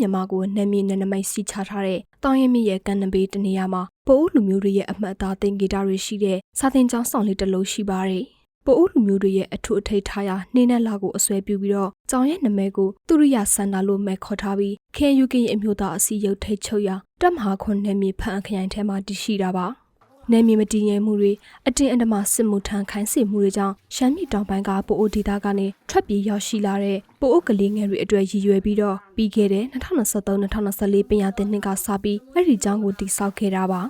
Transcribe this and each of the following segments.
မြန်မာကိုနယ်မြေနယ်နိမိတ်စီချထားတဲ့တောင်ရင်မြစ်ရဲ့ကမ်းနဘေးတနေရာမှာပိုအိုလူမျိုးတွေရဲ့အမှတ်အသားသင်္ကေတတွေရှိတဲ့စာသင်ကျောင်းဆောင်လေးတစ်လုံးရှိပါတယ်။ပိုအိုလူမျိုးတွေရဲ့အထွတ်အထိပ်ထားရာနှင်းနဲ့လာကိုအစွဲပြုပြီးတော့ကျောင်းရဲ့နာမည်ကိုသူရိယစန္ဒာလို့မဲခေါ်ထားပြီး KUK ရဲ့အမျိုးသားအစည်းအရုံးထိပ်ချုပ်ရာတပ်မဟာခွန်နယ်မြေဖန်အခရိုင်ထဲမှာတည်ရှိတာပါ။ နယ်မြေမတည်ငြိမ်မှုတွေအတင်းအဓမ္မစစ်မှုထမ်းခိုင်းစေမှုတွေကြောင့်ရှမ်းပြည်တောင်ပိုင်းကပိုအိုဒေသကနေထွက်ပြေးရောက်ရှိလာတဲ့ပိုအိုကလေးငယ်တွေအတွေ့ရည်ရွယ်ပြီးတော့ပြီးခဲ့တဲ့2023-2024ပညာသင်နှစ်ကစပြီးအဲ့ဒီကျောင်းကိုတည်ဆောက်ခဲ့တာပါ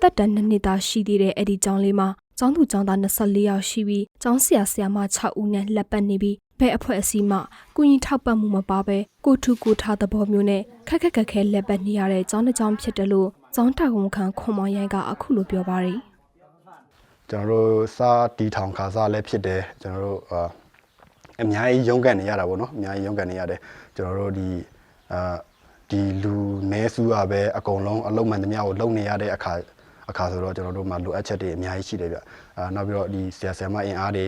တက်တန်နှစ်နှစ်သားရှိသေးတဲ့အဲ့ဒီကျောင်းလေးမှာကျောင်းသူကျောင်းသား24ယောက်ရှိပြီးကျောင်းဆရာဆရာမ6ဦးနဲ့လက်ပတ်နေပြီးဘဲအဖွဲ့အစည်းမှကုညီထောက်ပံ့မှုမပါဘဲကိုထုကိုထားသဘောမျိုးနဲ့ခက်ခက်ခက်ခဲလက်ပတ်နေရတဲ့ကျောင်းတစ်ကျောင်းဖြစ်တယ်လို့ ကျောင်းတာဝန်ခံခွန်မောင်ရိုင်းကအခုလိုပြောပါတယ်ကျွန်တော်တို့စားတီထောင်ခါစားလည်းဖြစ်တယ်ကျွန်တော်တို့အာအများကြီးရုန်းကန်နေရတာပေါ့နော်အများကြီးရုန်းကန်နေရတယ်ကျွန်တော်တို့ဒီအာဒီလူနဲစုကပဲအကုန်လုံးအလုံးမှန်သမျှကိုလုံနေရတဲ့အခါအခါဆိုတော့ကျွန်တော်တို့မှာလိုအပ်ချက်တွေအများကြီးရှိတယ်ဗျအာနောက်ပြီးတော့ဒီဆရာဆရာမအင်အားတွေ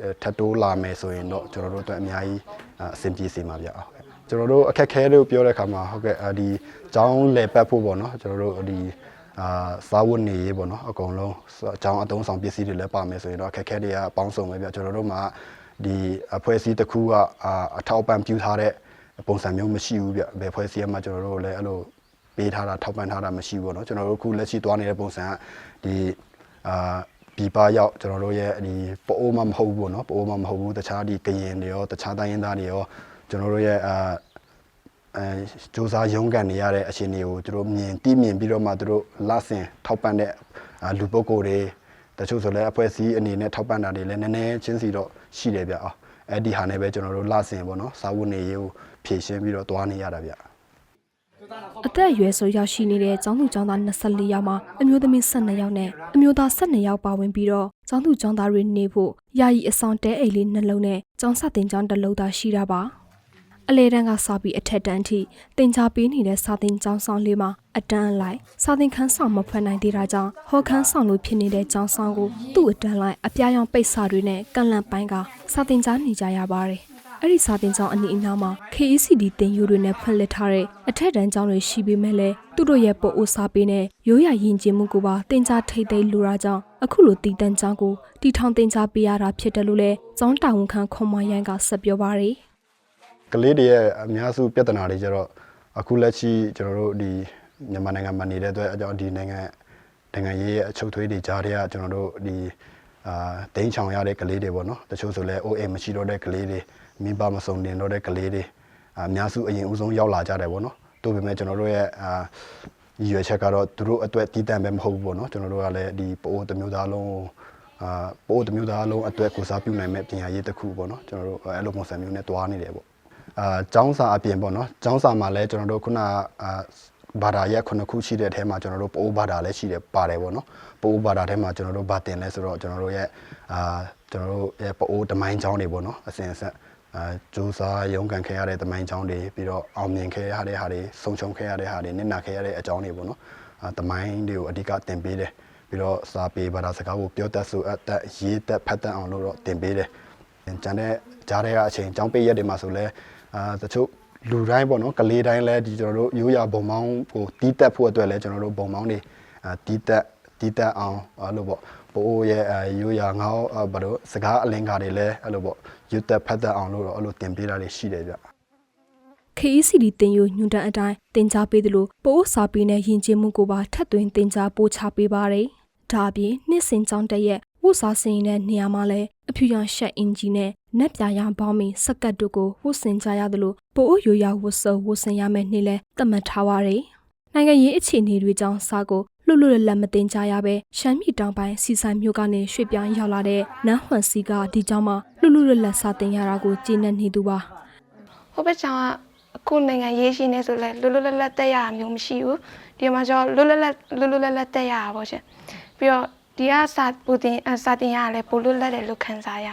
အဲထပ်တိုးလာမယ်ဆိုရင်တော့ကျွန်တော်တို့အတွက်အများကြီးအာအဆင်ပြေစေမှာဗျဟုတ်ကဲ့ ကျွန်တော်တို့အခက်ခဲလို့ပြောတဲ့အခါမှာဟုတ်ကဲ့အာဒီကျောင်းလေပတ်ဖို့ပေါ့နော်ကျွန်တော်တို့ဒီအာစားဝတ်နေရေးပေါ့နော်အကုန်လုံးအကြောင်းအတုံးဆောင်ပစ္စည်းတွေလည်းပါမယ်ဆိုရင်တော့အခက်အခဲတွေကအပေါင်းစုံပဲပြကျွန်တော်တို့မှာဒီအဖွဲ့အစည်းတစ်ခုကအာအထောက်ပံ့ပြုထားတဲ့ပုံစံမျိုးမရှိဘူးဗျဘယ်အဖွဲ့အစည်းမှကျွန်တော်တို့လည်းအဲ့လိုပေးထားတာထောက်ပံ့ထားတာမရှိဘူးပေါ့နော်ကျွန်တော်တို့အခုလက်ရှိသွားနေတဲ့ပုံစံကဒီအာဒီပါရောက်ကျွန်တော်တို့ရဲ့ဒီပအိုးမှမဟုတ်ဘူးပေါ့နော်ပအိုးမှမဟုတ်ဘူးတခြားဒီကရင်တွေရောတခြားတိုင်းရင်းသားတွေရော ကျွန်တော်တို့ရဲ့အာအဲစူးစမ်းရုန်းကန်နေရတဲ့အခြေအနေကိုသူတို့မြင်တိမြင်ပြီးတော့မှသူတို့လဆင်ထောက်ပံ့တဲ့အာလူပုဂ္ဂိုလ်တွေတချို့ဆိုလည်းအဖွဲ့အစည်းအနေနဲ့ထောက်ပံ့တာတွေလည်းနည်းနည်းချင်းစီတော့ရှိတယ်ဗျအော်အဲ့ဒီဟာနဲ့ပဲကျွန်တော်တို့လဆင်ပေါ့နော်စာဝတ်နေရေးကိုဖြည့်ရှင်းပြီးတော့သွားနေရတာဗျအသက်အရွယ်ဆိုရောက်ရှိနေတဲ့ကျောင်းသူကျောင်းသား24ယောက်မှာအမျိုးသမီး12ယောက်နဲ့အမျိုးသား12ယောက်ပါဝင်ပြီးတော့ကျောင်းသူကျောင်းသားတွေနေဖို့ယာယီအဆောင်တဲအိမ်လေးနှလုံးနဲ့ကျောင်းဆက်တင်ကျောင်းတစ်လုံးသာရှိတာပါ အလဲတန်းကစပြီးအထက်တန်းထိတင်ကြားပေးနေတဲ့စာသင်ကျောင်းဆောင်လေးမှာအတန်းလိုက်စာသင်ခန်းဆောင်မဖွင့်နိုင်သေးတာကြောင့်ဟော်ခန်းဆောင်လိုဖြစ်နေတဲ့ကျောင်းဆောင်ကိုသူ့အတန်းလိုက်အပြာရောင်ပိတ်စာတွေနဲ့ကန့်လန့်ပိုင်းကစာသင်ကြားနေကြရပါတယ်။အဲ့ဒီစာသင်ကျောင်းအနီးအနားမှာ KECD တင်ယူတွေနဲ့ဖွင့်လှစ်ထားတဲ့အထက်တန်းကျောင်းတွေရှိပေမဲ့လည်းသူတို့ရဲ့ပို့အိုစာပေးနဲ့ရိုးရာယဉ်ကျေးမှုကိုပါတင်ကြားထိတ်သိမ်းလိုတာကြောင့်အခုလိုတည်တန်းကျောင်းကိုတီထောင်တင်ကြားပေးရတာဖြစ်တယ်လို့လဲကျောင်းတာဝန်ခံခွန်မရန်ကဆက်ပြောပါတယ်။ ကလေးတွေရဲ့အများစုပြဿနာတွေကျတော့အခုလက်ရှိကျွန်တော်တို့ဒီမြန်မာနိုင်ငံမှာနေတဲ့အတွက်အကြောင်းဒီနိုင်ငံနိုင်ငံရေးရဲ့အချုပ်သွေးတွေကြားထဲကကျွန်တော်တို့ဒီအာဒိန်းချောင်ရတဲ့ကလေးတွေပေါ့နော်တချို့ဆိုလဲအိုအိမ်မရှိတော့တဲ့ကလေးတွေမိဘမစုံတင်တော့တဲ့ကလေးတွေအများစုအရင်ဦးဆုံးရောက်လာကြတယ်ပေါ့နော်တို့ပေမဲ့ကျွန်တော်တို့ရဲ့အာရည်ရွယ်ချက်ကတော့သူတို့အတွက်တည်တံ့ပဲမဟုတ်ဘူးပေါ့နော်ကျွန်တော်တို့ကလည်းဒီပိုးတစ်မျိုးသားလုံးကိုအာပိုးတစ်မျိုးသားလုံးအတွက်ကိုစားပြုနိုင်မဲ့ပညာရေးတစ်ခုပေါ့နော်ကျွန်တော်တို့အဲ့လိုပုံစံမျိုးနဲ့တွားနေတယ်ပေါ့ အာကျောင်းစာအပြင်ပေါ့နော်ကျောင်းစာမှာလည်းကျွန်တော်တို့ခုနအာဘာသာရက်ခုနှစ်ခုရှိတဲ့အထဲမှာကျွန်တော်တို့ပိုးဘာသာလည်းရှိတယ်ပါတယ်ပေါ့နော်ပိုးဘာသာထဲမှာကျွန်တော်တို့ဗာတင်လဲဆိုတော့ကျွန်တော်တို့ရဲ့အာကျွန်တော်တို့ရဲ့ပိုးတမိုင်းကျောင်းတွေပေါ့နော်အစဉ်အဆက်အာစူးစာရုန်းကန်ခဲ့ရတဲ့တမိုင်းကျောင်းတွေပြီးတော့အောင်မြင်ခဲ့ရတဲ့ဟာတွေဆုံးရှုံးခဲ့ရတဲ့ဟာတွေနစ်နာခဲ့ရတဲ့အကြောင်းတွေပေါ့နော်အာတမိုင်းတွေကိုအဓိကတင်ပေးတယ်ပြီးတော့စာပေဘာသာစကားကိုပြောတတ်ဆိုအပ်တတ်ရေးတတ်ဖတ်တတ်အောင်လို့တော့တင်ပေးတယ်ကျန်တဲ့ကြားထဲကအချိန်ចောင်းပိတ်ရက်တွေမှာဆိုလဲ အာတချို့လူတိုင်းပေါ့နော်ကလေးတိုင်းလဲဒီကျွန်တော်တို့ရိုးရာဘုံမောင်းကိုတီးတက်ဖို့အတွက်လဲကျွန်တော်တို့ဘုံမောင်းတွေအာတီးတက်တီးတက်အောင်အဲ့လိုပေါ့ပိုးရဲ့အာရိုးရာငေါဘာလို့စကားအလင်းကားတွေလဲအဲ့လိုပေါ့ရွတ်တက်ဖတ်တက်အောင်လို့တော့အဲ့လိုတင်ပေးတာတွေရှိတယ်ဗျ KECD တင်ယူညွန်တန်အတိုင်းတင် जा ပေးသလိုပိုးစာပေနဲ့ယဉ်ကျေးမှုကိုပါထပ်သွင်းတင် जा ပို့ချပေးပါတယ်။ဒါအပြင်နှစ်စဉ်ကြောင်းတက်ရဲ့ဝတ်စားစင်တဲ့နေရာမှာလည်းအဖြူရောင်ရှက်အင်ဂျီနဲ့ နက်ပြာရောင်ပေါင်းမီစကတ်တို့ကိုဝတ်ဆင်ကြရသလိုပိုးရိုးရာဝတ်စုံဝတ်ဆင်ရမယ့်နေ့လဲသတ်မှတ်ထားပါတယ်။နိုင်ငံရေးအခြေအနေတွေကြောင့်စာကိုလွတ်လွတ်လပ်လပ်မတင်ကြရပဲရှမ်းပြည်တောင်ပိုင်းစီဆိုင်မြို့ကနေရွှေ့ပြောင်းရောက်လာတဲ့နန်းဟွန်စီကဒီကြောင့်မှလွတ်လွတ်လပ်လပ်စာတင်ရတာကိုကျေနပ်နေသူပါဟိုဘက်ချောင်းကအခုနိုင်ငံရေးရှိနေဆိုလဲလွတ်လွတ်လပ်လပ်တက်ရတာမျိုးမရှိဘူးဒီမှာကျတော့လွတ်လွတ်လပ်လွတ်လွတ်လပ်လပ်တက်ရတာပေါ့ရှင်ပြီးတော့ဒီကစာပူတင်အစာတင်ရတာလဲပိုလွတ်လပ်တယ်လို့ခံစားရ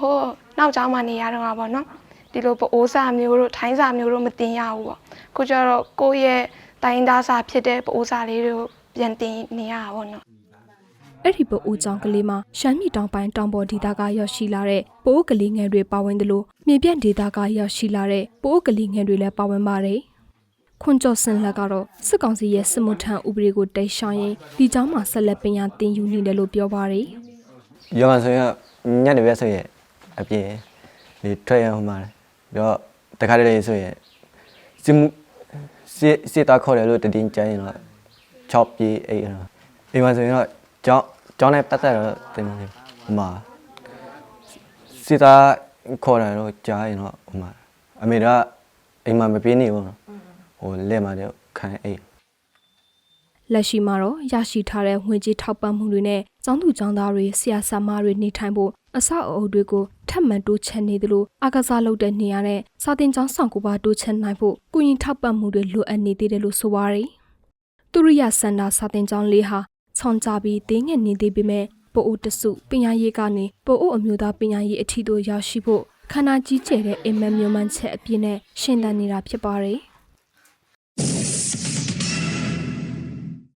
ဟို နောက်ကျောင်းမှာနေရတော့ပါနော်ဒီလိုပအိုးစာမျိုးတို့ထိုင်းစာမျိုးတို့မတင်ရဘူးပေါ့ခုကျတော့ကိုယ့်ရဲ့တိုင်းသားစာဖြစ်တဲ့ပအိုးစာလေးတွေကိုပြန်တင်နေရတာပေါ့နော်အဲ့ဒီပအိုးကြောင့်ကလေးမှာရှမ်းပြည်တောင်ပိုင်းတောင်ပေါ်ဒေသကရောက်ရှိလာတဲ့ပိုးကလေးငယ်တွေပါဝင်သလိုမြေပြန့်ဒေသကရောက်ရှိလာတဲ့ပိုးကလေးငယ်တွေလည်းပါဝင်ပါတယ်ခွန်ကျော်စင်လက်ကတော့စစ်ကောင်စီရဲ့စစ်မှုထမ်းဥပဒေကိုတိတ်ရှောင်ရင်ဒီကြောင်းမှာဆက်လက်ပင်ရတင်ယူနေတယ်လို့ပြောပါတယ်။ရောမဆိုရင်ညနေပဲဆိုရင် အပြင်ဒီထွက်ရအောင်မှာပြီးတော့တခါတလေဆိုရင်စစ်မှုစစ်စစ်သားခေါ်တယ်လို့တည်င်းကြရင်တော့ချော့ပြေးအိမ်တော့အိမ်မှာဆိုရင်တော့ကျောင်းကျောင်းနဲ့ပတ်သက်တော့တင်တယ်ဟိုမှာစစ်သားခေါ်တယ်လို့ကြားရင်တော့ဟိုမှာအမေကအိမ်မှာမပြေးနေဘူးနော်ဟိုလက်မှာတော့ခံအိမ်လက်ရှိမှာတော့ရရှိထားတဲ့ဝင်ကြီးထောက်ပံ့မှုတွေနဲ့ကျောင်းသူကျောင်းသားတွေဆရာဆရာမတွေနေထိုင်ဖို့ အဆောက်အအုံတွေကိုထပ်မံတိုးချဲ့နေသလိုအကစားလုပ်တဲ့နေရာနဲ့စာတင်ကျောင်းဆောင်ကိုပါတိုးချဲ့နိုင်ဖို့ကုရင်ထောက်ပံ့မှုတွေလိုအပ်နေသေးတယ်လို့ဆိုပါရယ်သူရိယစန္ဒာစာတင်ကျောင်းလေးဟာခြုံကြပြီးတင်းငယ်နေသေးပေမဲ့ပိုအိုတစုပညာရေးကနေပိုအိုအမျိုးသားပညာရေးအထီးသို့ရောက်ရှိဖို့ခန္ဓာကြီးကျယ်တဲ့အိမ်မက်မျိုးမှန်းချက်အပြည့်နဲ့ရှင်းတန်နေတာဖြစ်ပါတယ်။